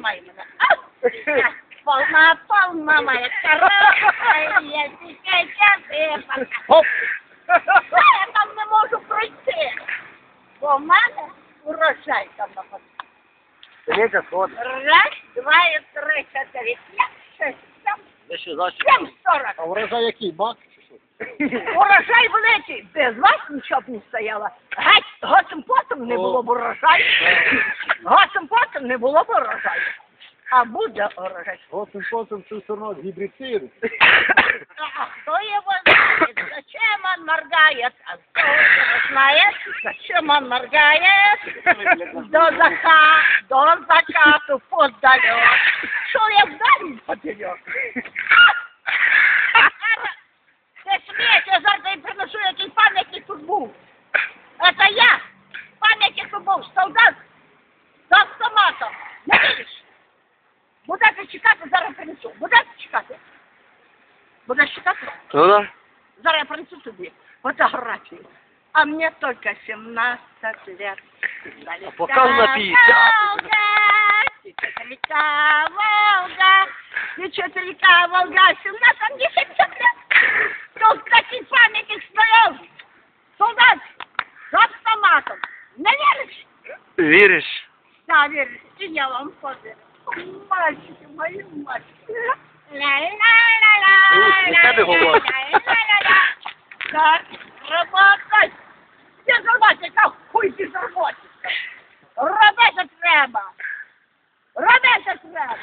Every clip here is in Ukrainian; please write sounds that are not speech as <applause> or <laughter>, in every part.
тримай мене. Полна, полна моя коробка, я тільки час Оп! Я там не можу пройти. Бо в мене урожай там нападає. Третя схода. Раз, два, і три, чотири, п'ять, шість, сім, сім, сорок. А урожай який? Що? <laughs> Урожай великий. Без вас нічого б не стояло. Геть, гоцем потом не було б урожаю. Гоцем потом не було б урожаю. А буде урожай. Готом потом це все одно гібридсирує. А кто его знает? Зачем он моргает? А кто его знает? Зачем он моргает? До заката, до закату поддалек. Шел я вдаль поперек. Ти смієш, я зараз їм приношу, який пам'ятник тут був. Это я. Пам'ятник тут був. Солдат з автоматом. Не видиш? Будете чекати, зараз принесу. Будете чекати? Будеш чекати? Ну да. Зараз я принесу тобі фотографію. А мне только 17 лет. А покажу на 50. Волга, течет река Волга, течет река Волга, 17 мне 70 лет. Такие памятник стоял. Солдат с автоматом. Не веришь? Віриш? Да, веришь. И я вам фото. Мальчики, мои мальчики. Ла-ла-ла-ла. Ну, тебе говорю. Ла-ла-ла-ла. Так, работать. Де зарботиться, хуй ти зарботиться. Робити треба. Робити треба.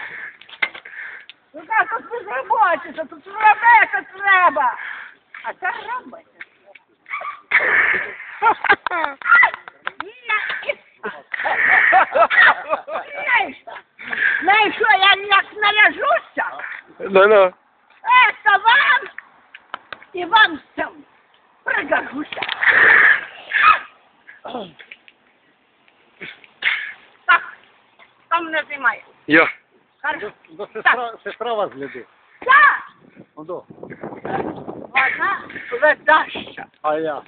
Ну так тут не зроботиться, тут робити треба. А це треба. Знаєш, знаєш що, я як наряжуся, Ну ну. это вам и вам всем пригожуся. Так, там не знімає. Йо. Хорошо. Сестра, сестра вас глядить. Так, Ну до. Ледаща. А я.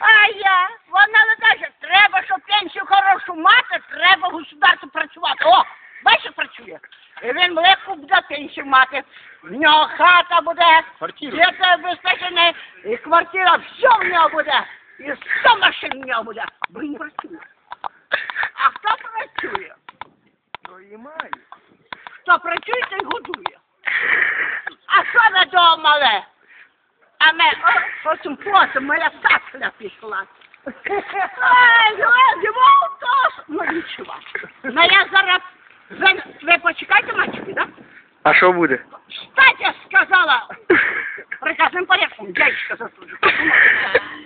А я, вона ледаща. Треба, щоб пенсію хорошу мати, треба государство працювати. О, бачиш, працює. І він легко буде пенсію мати. В нього хата буде. Діти обезпечені, і квартира, все в нього буде. І сто машин в нього буде. Бо він працює. А хто працює? Приймаю. Хто працює, той годує. А що ви думали? А ми, о, потім потім моя тацля пішла. Ай, ну, йому то, ну нічого. Ну я зараз, ви, ви почекайте, мальчики, да? А що буде? Встать, я сказала! Приказным порядком, дядечка заслужил.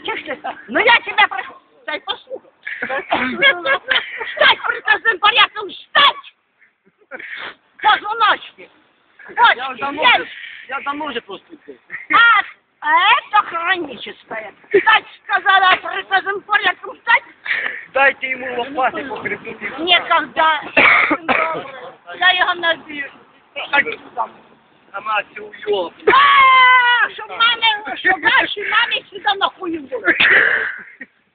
Чего ж ты? Ну я тебя прошу, дай послушай. Встать приказным порядком, встать! Позвоночник. Вот, есть. я давно вже просто А, а это хроническое. Встать, сказала приказным порядком, встать. Дайте йому лопати покріпити. Некогда. <coughs> Я його набью. А мать уйоб. Щоб мамі, щоб наші мамі сюди на хую були.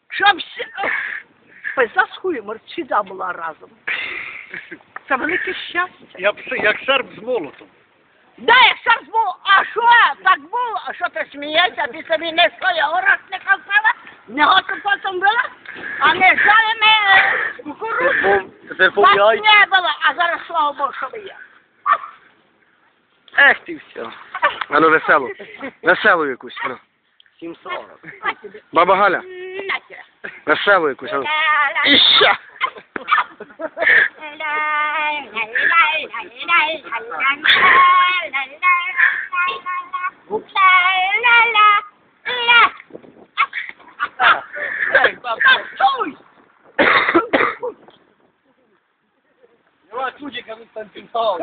Щоб. Пизда з хуєм сюди була разом. Це велике щастя. Я б як серб з молотом. Да, як зараз було, а що? Так було, а що ти смієшся, ти собі не своє горах не казала? Не готу потім була? А не жали ми е, кукурудзу? Це Вас не було, а зараз слава Богу, що ви є. Ех ти все. А ну веселу. Веселу якусь. Ну. Сім На. Баба Галя, На тебе. веселу якусь. а ну. Іща. Стой! чудика він там пінтав.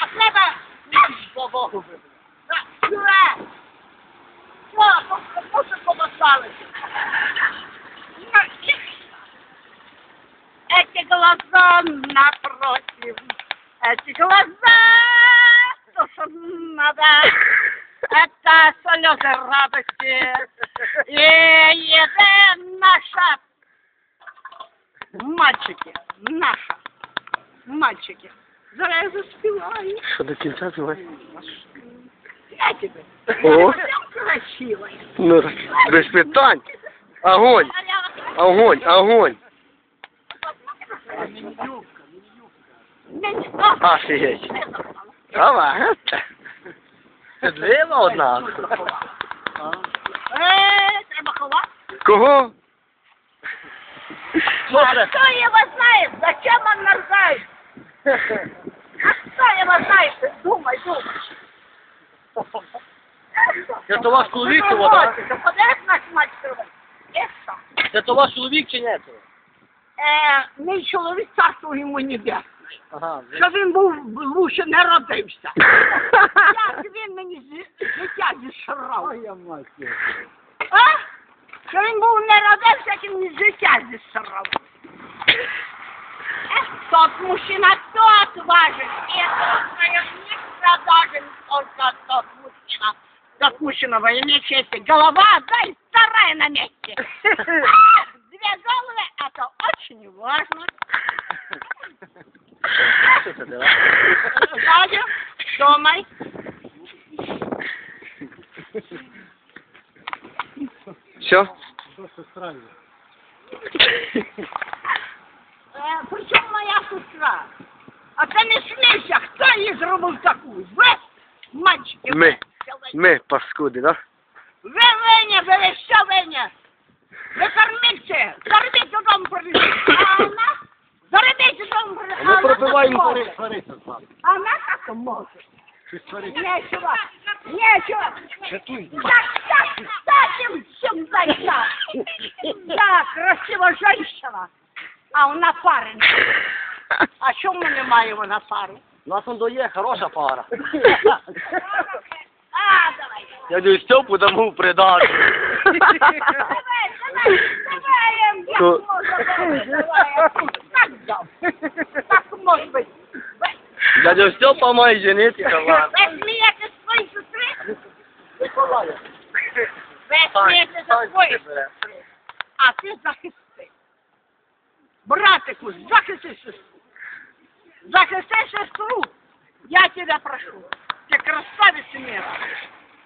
А треба Бабаху Сюда! Що, просто помахали. Эти глаза напротив, эти глаза, то, что надо, это слезы радости. И это наша, мальчики, наша, мальчики. Зараз я заспіваю. Що до кінця звивай? Я тебе. О. Я красивая. Ну, без питань. Огонь, огонь, огонь. Офігеть. Давай. Длива одна. Е, треба ховати. Кого? А кто его знает? Зачем он нарзает? А кто его знает? Думай, думай. Це то ваш чоловік, так? Ти подивись наш. І що? Це то ваш чоловік чи то? Е, мій чоловік царство йому ніде. Ага. Що він був, був ще не родився. <laughs> Як він мені з- життя зішрав. А? Що він був не родився, як він мені життя зішрав. Ех, Тот мужчина тот важен, и это свое место должен только тот мужчина. Тот мужчина во имя чести. Голова одна и вторая на месте. А, <laughs> Две головы, это очень важно. Що дела? Надя, думай. Все? Е, Причому моя сестра? А ти не смійся, хто її зробив таку? Ви, мальчики, Ми. що? Ми, паскуди, да? Ви винні, ви що винні? Ви кормильці, корміть додому привезли. А Заробіть додому привезли. Ми пробиваємо сваритися з вами. А вона так може. Нечего, нечего. Так, так, так, всем зайца. Да, красива женщина. А вона парень. А чому немає вона пари? У нас он доє хороша пара. <laughs> А, давай. Я даю Степу дамо в придачу. Давай, давай, давай, я можна, давай, я тут так дам. Так може бути. Ви- Дядя Степа має женитися, ладно. Ви смієте з своєї сестри? Ви смієте за свої сестри. А ти захисти. Братику, захисти сестру. Захисти сестру. Я тебя прошу. Ты красавица мира.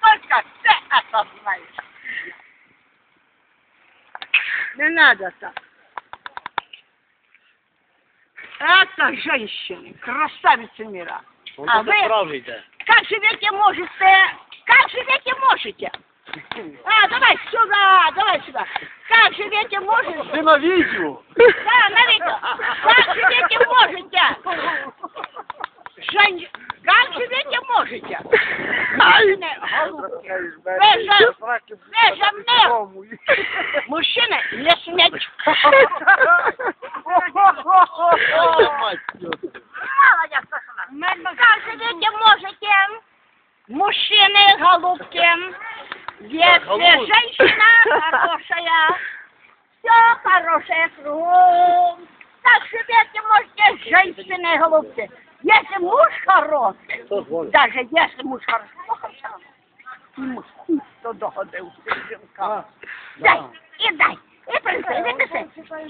Только ты это знаешь. Не надо так. Это женщины, красавицы мира. А вы справжуйте. как живете можете? Как живете можете? А, давай сюда, давай сюда. Как живете можете? Ти на відео. Да, на видео. Как живете можете? Жень, как живете можете? Мужчины, голубки, вы же, вы же мне, мужчины, не сметь. Молодец, Сашина. Как живете можете? Мужчины, голубки, если голубки. женщина хорошая, все хорошее кругом. Так живете можете, женщины, голубки. Если муж хороший, даже если муж хороший, то хорошо. Йому жінка. Дай, і дай, і принеси.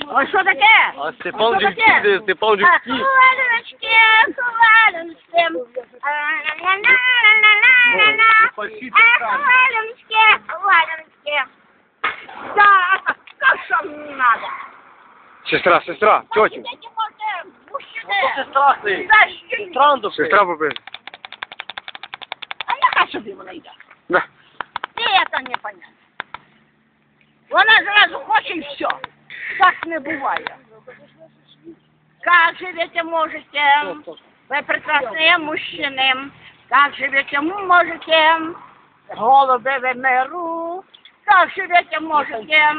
Ось що таке? А Степан Що втік, Степан втік. Хвалиночки, хвалиночки. А-на-на-на-на-на-на. Хвалиночки, хвалиночки. Да, то, что надо. Сестра, сестра, тьотю. Дети, может, Це мужчины, сестра ти. защитники. Странду. Сестра попив. А яка собі вона йде? Да. І це не понятно. Вона зразу хоче і все. Так не буває. Как живете можете? Вы прекрасные мужчины. Как живете можете? Голуби в миру. Как живете можете?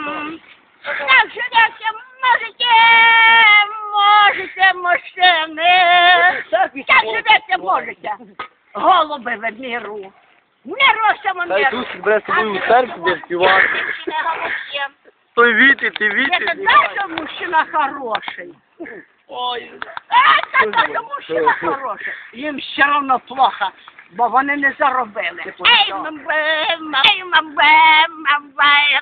Как живете можете? Можете, мужчины. Как живете можете? Голуби в миру. Миру всьому Та й миру. тут бере з собою у церкві де співати. Женщины, голубки. Той віти, ти Это віти. даже мужчина хороший. Ой. Это даже мужчина хороший. Їм все равно плохо, бо вони не заробили. Ей, мамбе, ей, мамбе, мамбе,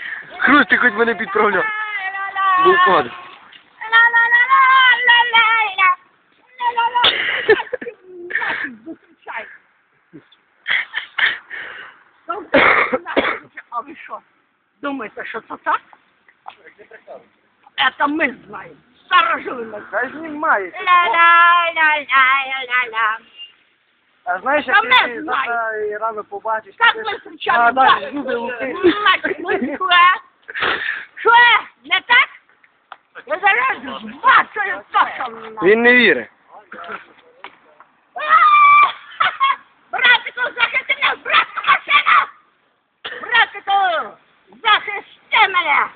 Хруст, ти хоч мене підправляв. Був. Зустрічай. А ви що? Думаєте, що це так? Это ми знаємо. Старожили ми. Знімається. Ла-ла-ла-ла-ла-ла. А знаєш, Та як ми ти знаємо. завтра і рано побачиш. Как ти- ми А, зустрічали? далі, зуби лупи. Мать, ну що я? Не так? Я зараз два, що я точно. Він не вірить. <laughs> Братику, захисти мене! Братку, машина! Братику, захисти мене!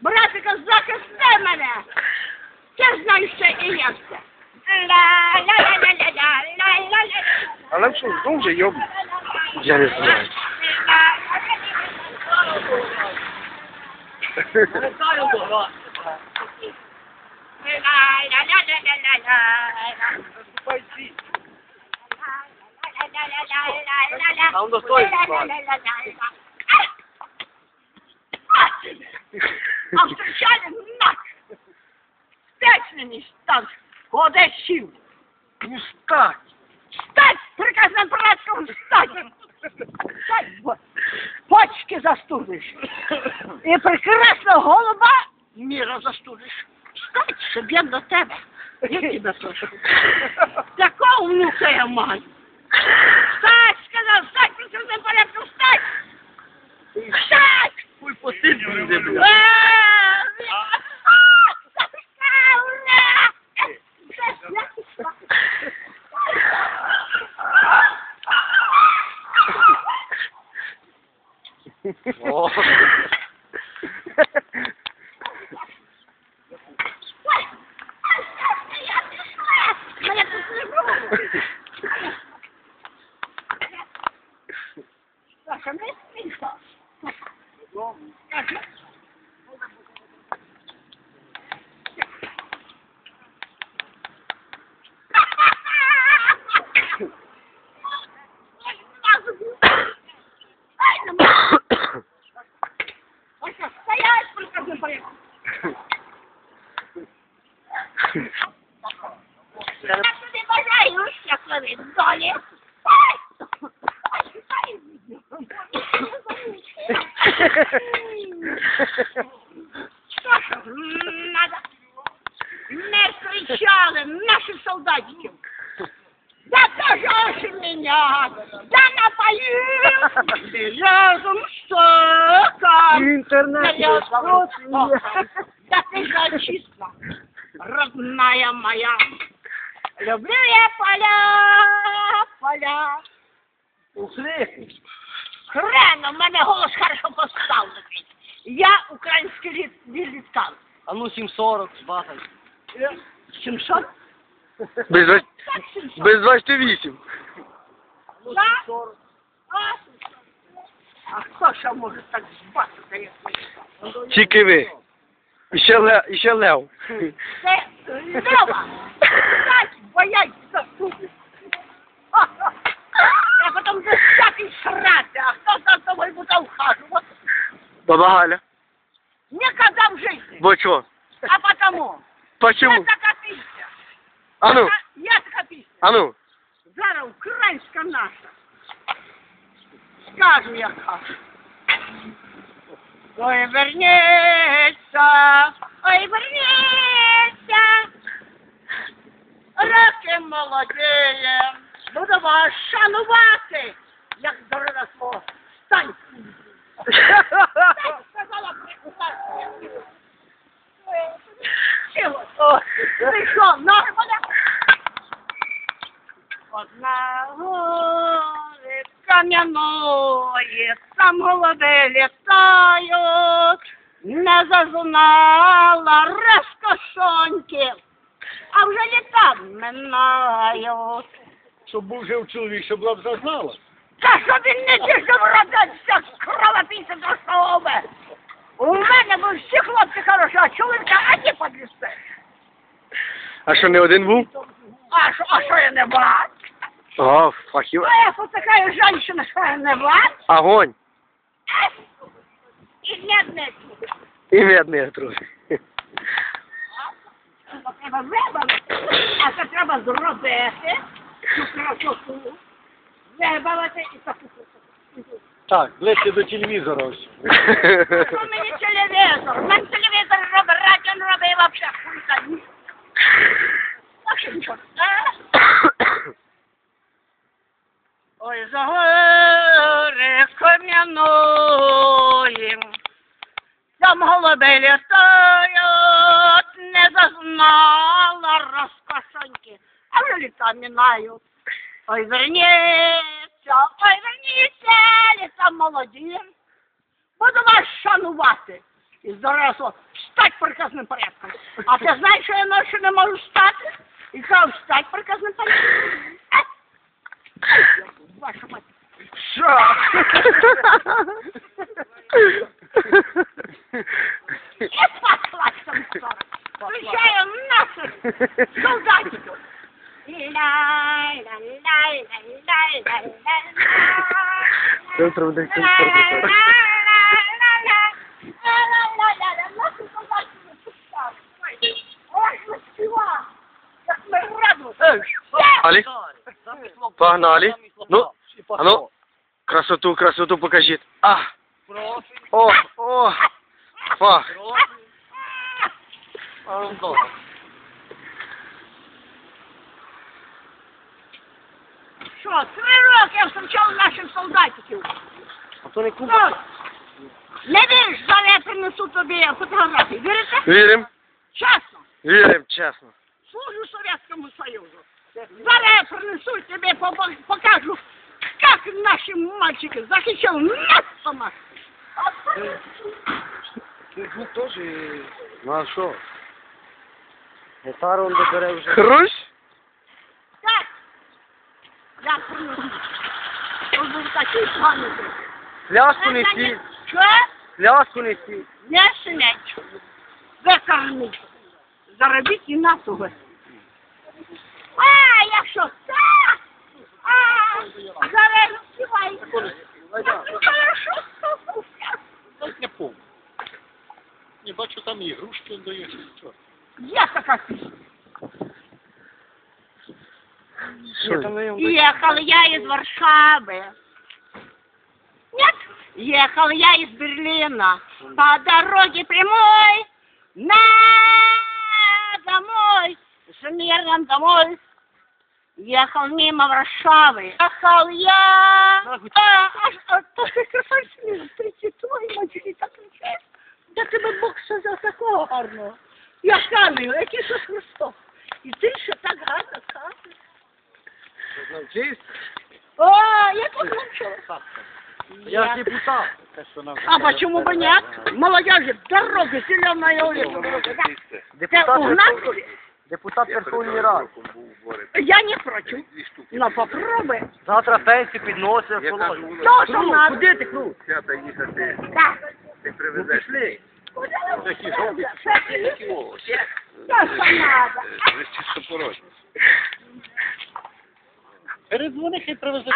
Братику, захисти мене! Ти знаєш, що і я все. Але що, дуже йобно. Я не знаю. Вертаю до вас. А встречали нас! Встать не стать! Куда сил! Не! Встать! Приказано братскому встать! Почки застудишь. І прекрасна голуба міра застудиш. Встать, щоб я до тебе. Я тебе прошу. Такого внука я маю. Встать, сказав, встать, приказано порядку, встать! Встать! Хуй посидь Waar zijn we? In de. Надо. Не кричали наши солдатики. Да тоже меня, да напоил, я же что там. Интернет. 700? Без, Так, 700. без 28. Да? А, а хто ще може так збати, як ми? Тільки ви. І ще, ле, і ще лев. Це лева. Так, бояться тут. Я потім вже всякий срати, а хто за тобою буде ухажувати? Баба Галя. Никогда в жизни. Бо чого? А потому. Почему? Я така пісня. А ну, Така- Я така пісня. а ну. Зараз українська наша. Скажу яка. Ой, верніться, ой, верніться. Роки молоді, буду вас шанувати, як доросло. Стань. <laughs> Стань, сказала прикусати. Ти що, нормально? Одна гори кам'яної, там голуби літають, не зазнала розкошоньків, а вже літа минають. Щоб був жив чоловік, щоб б зазнала. Та що він не тішив родиться, кровопійця до У мене були всі хлопці хороші, а чоловіка одні подлісти. А що не один був? А що, а що я не бачу? О, фахів. А я тут така жінка, що я не бачу. Огонь. І не І медний трохи. Треба вибавити, а це треба зробити цю красоту. Вибавити і таку красоту. Так, ближче до телевізора ось. Що мені телевізор? У мене телевізор робить, радіо робить і взагалі хуй там. Нічого. Ой, за гори кам'яною, там голуби літають, не зазнала розкошоньки, а вже літа минають. Ой, верніться, ой, верніться, літа молоді. Буду вас шанувати. І зараз встать приказним порядком. А ти знаєш, що я ночі не можу встати? І кажу, встать приказним порядком. Е? Ваша мать. Що? Послать там. Включаю нахер солдатиків. <laughs> Як ми радуємося. Алі? Погнали. Ну, а ну, красоту, красоту покажіть. А, о, о, фах. Що, три роки я встрічав наших солдатиків. А то не Ну, Не віриш, зараз я принесу тобі фотографії. Вірите? Вірим, Чесно. вірим, чесно. Служу Советскому Союзу. Зараз я принесу тебе, побо- покажу, как наши мальчики захищали нас сама. Ну теж. Ну а що? Гітару он добере вже. Хрущ? Так. Я принесу. Тут був такий пам'ятник. Пляшку неси, не- Що? пляшку неси. Не синеч. Викорніть. Заробіть і насуги. А, якщо так. А, зараз співай. Хорошо. Не помню. Не бачу там і ігрушки дає. Є така пісня. Ехал я из Варшавы. Нет, ехал я из Берлина по дороге прямой на домой, с мирным домой. Ехал мимо Варшавы. Ехал я. А, аж, а, то ти красавчик, встрічі твої мальчики так кричать. Да тебе Бог сказав такого гарного. Я камію, який Ісус Христос. І ти ще так гарно кажеш. Навчись? О, я тут навчила. Я ж депутат. А почему бы нет? Молодежи, дорога, зеленая улица. Ты угнал? Депутат Верховної Ради. Я не против. Но попробуй. Завтра пенсію підносить. То, що надо. Куди ти, Кру? Да. Ну пішли. Такі жовті. То, що надо. Передзвони, хай привезуть.